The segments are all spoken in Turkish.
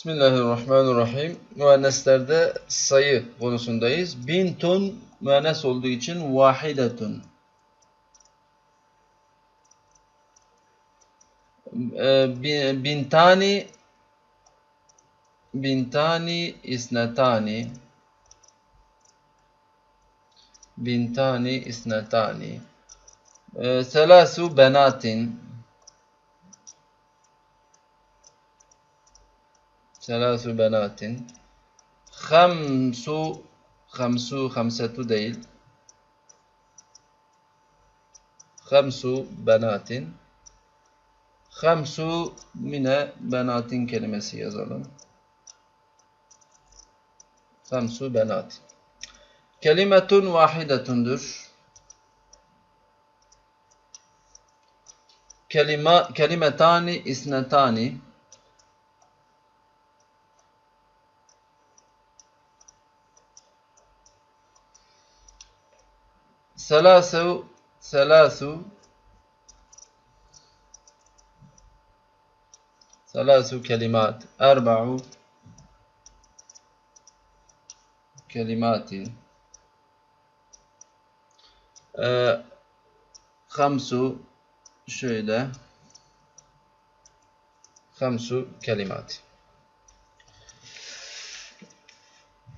Bismillahirrahmanirrahim. Müenneslerde sayı konusundayız. Bintun müennes olduğu için vahidetun. Ee, bi- Bintani bintani isnetani bintani isnetani Ee, selasu benatin selasu benatin hamsu hamsu hamsetu değil. Hamsu benatin hamsu mine benatin kelimesi yazalım. Hamsu benatin kelimetun vahidetundur. Kelima kelimetani isnetani Selasu Selasu. Selasu kelimat. Erba'u. Kelimatin ee, Hamsu şöyle. Hamsu kelimat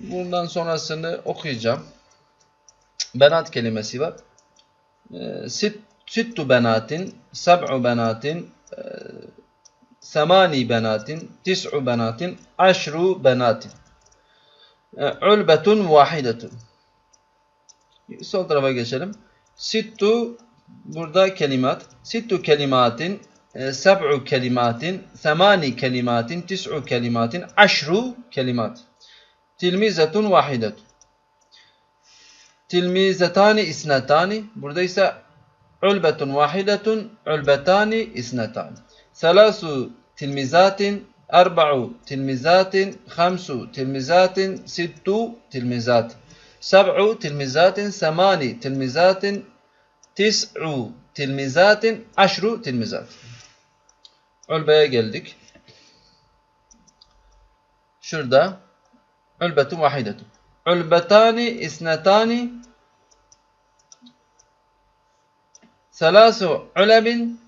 Bundan sonrasını okuyacağım. Benat kelimesi var. Ee, Sit, sittu benatin, seb'u benatin, e, semani benatin, tis'u benatin, aşru benatin. E, Ulbetun vahidetun. Sol tarafa geçelim. Sittu burada kelimat. Sittu kelimatin, e, seb'u kelimatin, semani kelimatin, tis'u kelimatin, aşru kelimat. Tilmizetun vahidetun. Tilmizetani isnetani. Burada ise ulbetun vahidetun, ulbetani isnetani. Selasu tilmizatin, erba'u tilmizatin, hamsu tilmizatin, sittu tilmizatin. Seb'u tilmizatin, semani tilmizatin, tis'u tilmizatin, aşru tilmizatin. Ulbeye geldik. Şurada ulbetun vahidetun. Ulbetani isnetani Selasu ulebin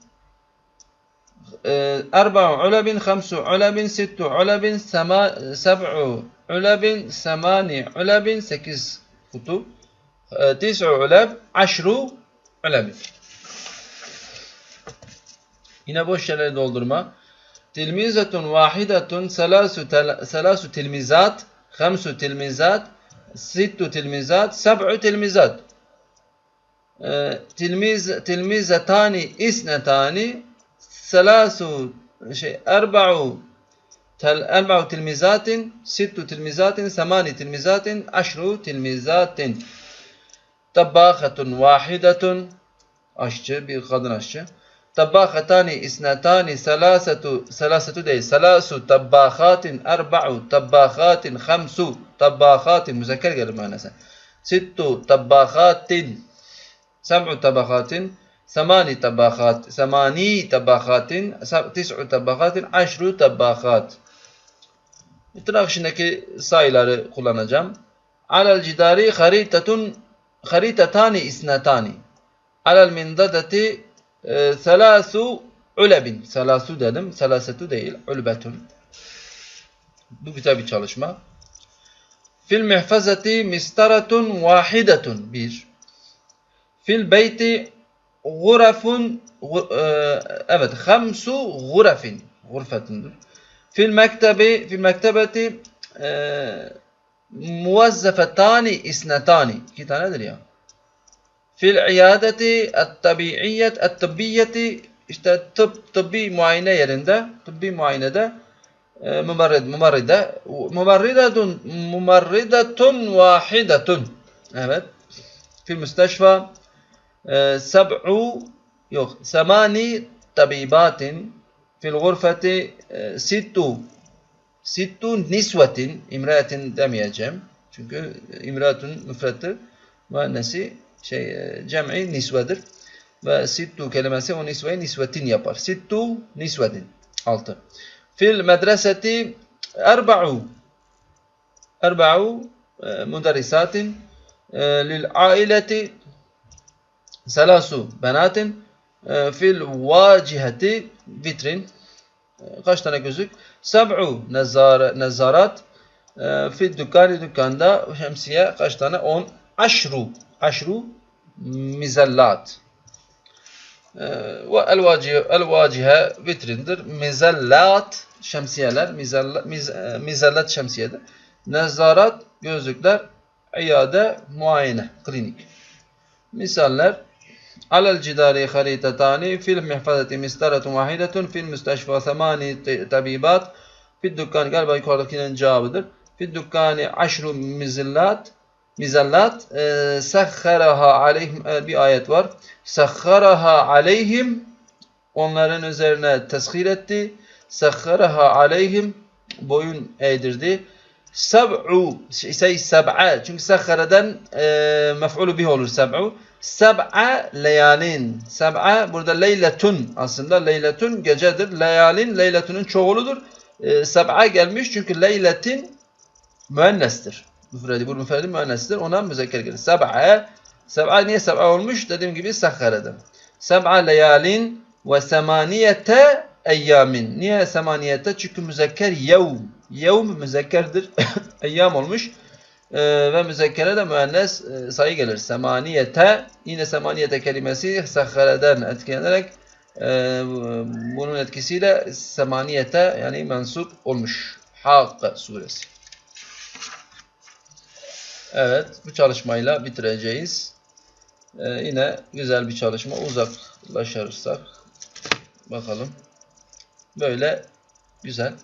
Hamsu ulebin Sittu ulebin sema- Seb'u ulebin Semani ulebin Sekiz kutu e, Tis'u uleb Aşru ulebin Yine boş yerleri doldurma. Tilmizetun vahidetun selasu tilmizat Hamsu tilmizat Sittu tilmizat Seb'u tilmizat Ee, tilmiz tilmizetani isnetani selasu şey erba'u tel erba'u tilmizatin sittu tilmizatin semani tilmizatin aşru tilmizatin tabakhatun vahidetun aşçı bir kadın aşçı tabakhatani isnetani selasetu selasetu değil selasu tabakhatin erba'u Tabbahatin müzekker gelir müennese. Sittu tabbahatin. Sem'u tabbahatin. Semani tabakat. Semani tabahatin. Tis'u tabahatin. Aşru tabakat. Tırnak içindeki sayıları kullanacağım. Alel cidari haritatun haritatani isnatani. Alel mindadati e, selasu ulebin. Selasu dedim. Selasetu değil. Ulbetun. Bu güzel bir çalışma. Fil mihfazati mistaratun vahidetun. Bir. Fil beyti gurafun gu- e, evet hamsu gurafin gurfetundur. Fil mektebi fil mektebeti e, muvazzafetani isnetani iki tanedir ya. Fil iyadeti et-tabi'iyyet et-tıbbiyeti işte tıp tıbbi muayene yerinde tıbbi muayenede e, mumarrid mumarride mumarridetun mumarridetun vahidetun evet fil müsteşfa e, seb'u yok semani tabibatin fil gurfeti e, sittu sittu nisvetin imraetin demeyeceğim çünkü imraetun müfrettir müennesi şey e, cem'i nisvedir ve sittu kelimesi o nisveyi nisvetin yapar sittu nisvetin altı في المدرسة أربع أربع آه، مدرسات آه، للعائلة ثلاث بنات آه، في الواجهة فيترين قشتنا جزك سبع نزار نزارات في الدكان دكان دا شمسية قشتنا أون عشر عشر مزلات Ee, ve el vacihe, el vacihe vitrindir. Mizellat şemsiyeler, mizellat, miz, e, mizellat şemsiyedir. Nezarat gözlükler, iade muayene, klinik. Misaller Alel cidari haritatani fil mihfazeti mistaratun vahidetun fil müsteşfa semani tabibat fil dükkan galiba yukarıdakilerin cevabıdır. Fil dükkani aşru mizillat mizallat e, sahharaha aleyhim e, bir ayet var. Sahharaha aleyhim onların üzerine teshir etti. Sahharaha aleyhim boyun eğdirdi. Sab'u şey sab'a çünkü sahharadan e, mef'ulu bih olur sab'u. Sab'a leyalin. Sab'a burada leyletun aslında leyletun gecedir. Leyalin leyletunun çoğuludur. E, sab'a gelmiş çünkü leyletin müennestir müfredi. Bu müfredi müennesidir. Ona müzekker gelir. Seb'a. Seb'a niye seb'a olmuş? Dediğim gibi sakhareden. Seb'a leyalin ve semaniyete eyyamin. Niye semaniyete? Çünkü müzekker yevm. Yevm müzekkerdir. Eyyam olmuş. Ee, ve müzekkere de müennes e, sayı gelir. Semaniyete. Yine semaniyete kelimesi sakhareden etkilenerek e, bunun etkisiyle semaniyete yani mensup olmuş. Hakka suresi. Evet, bu çalışmayla bitireceğiz. Ee, yine güzel bir çalışma. Uzaklaşırsak bakalım. Böyle güzel.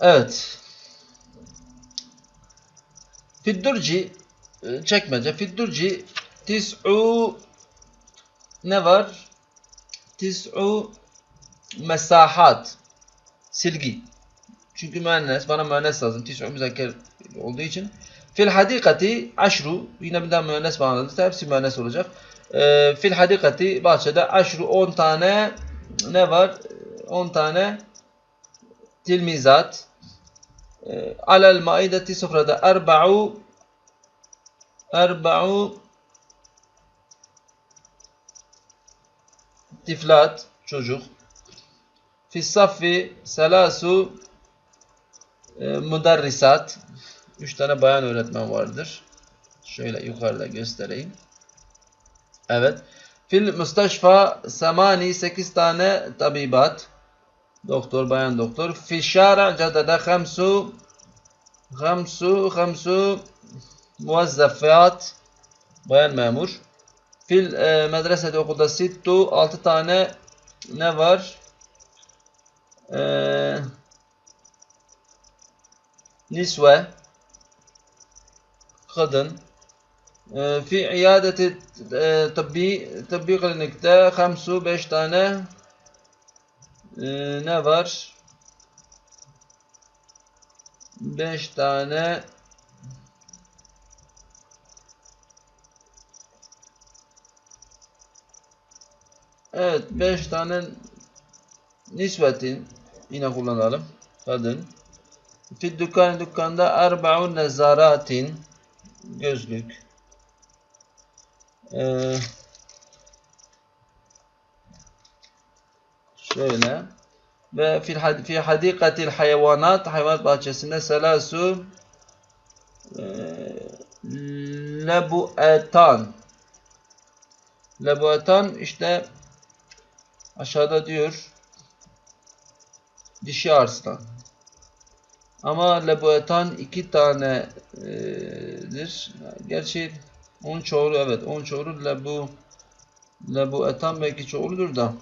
Evet. Fiddurci e, çekmece. Fiddurci tis'u ne var? Tis'u mesahat silgi çünkü müennes, bana müennes lazım. Tis'u müzekker olduğu için. Fil hadikati aşru, yine bir daha müennes bağladı. Hepsi müennes olacak. E, fil hadikati bahçede aşru 10 tane ne var? 10 tane tilmizat. E, alel maideti sofrada erba'u erba'u tiflat çocuk. Fissaffi selasu e, müderrisat. Üç tane bayan öğretmen vardır. Şöyle yukarıda göstereyim. Evet. Fil müsteşfa semani sekiz tane tabibat. Doktor, bayan doktor. Fil şara cadede hamsu hamsu hamsu muvazzafat bayan memur. Fil e, medresede okulda sittu altı tane ne var? Eee nisve kadın e, fi iadeti e, tabbi tabbi klinikte hamsu beş tane e, ne var? Beş tane Evet, beş tane nisvetin yine kullanalım. Kadın. Fi dükkan dükkanda erba'un nezaratin gözlük. Ee, şöyle. Ve fi, fi hadikatil hayvanat hayvanat bahçesinde selasu e, lebuetan. Lebuetan işte aşağıda diyor dişi arslan ama lebuetan iki tanedir. Gerçi onun çoğulu evet. Onun çoğulu lebu lebuetan belki çoğuludur da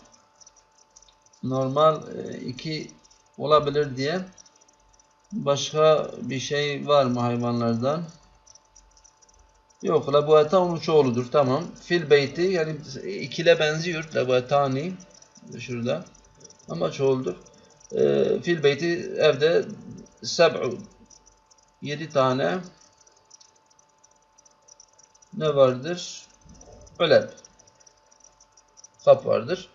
normal e, iki olabilir diye başka bir şey var mı hayvanlardan? Yok. Lebuetan onun çoğuludur. Tamam. Fil beyti yani ikile benziyor. Lebuetani şurada. Ama çoğuldur. E, fil beyti evde seb'u yedi tane ne vardır? Ölep. Kap vardır.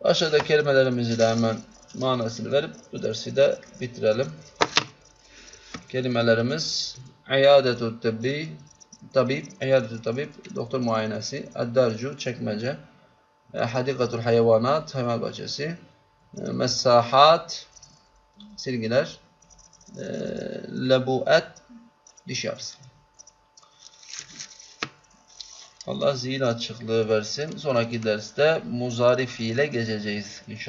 Aşağıda kelimelerimizi de hemen manasını verip bu dersi de bitirelim. Kelimelerimiz İyadetu tabbi tabip, İyadetu tabip, doktor muayenesi, Addarcu, çekmece, e, Hadikatul hayvanat, hayvan bahçesi, e, Messahat, silgiler, Lebuet, diş yarısı. Allah zihin açıklığı versin. Sonraki derste muzari fiile geçeceğiz inşallah.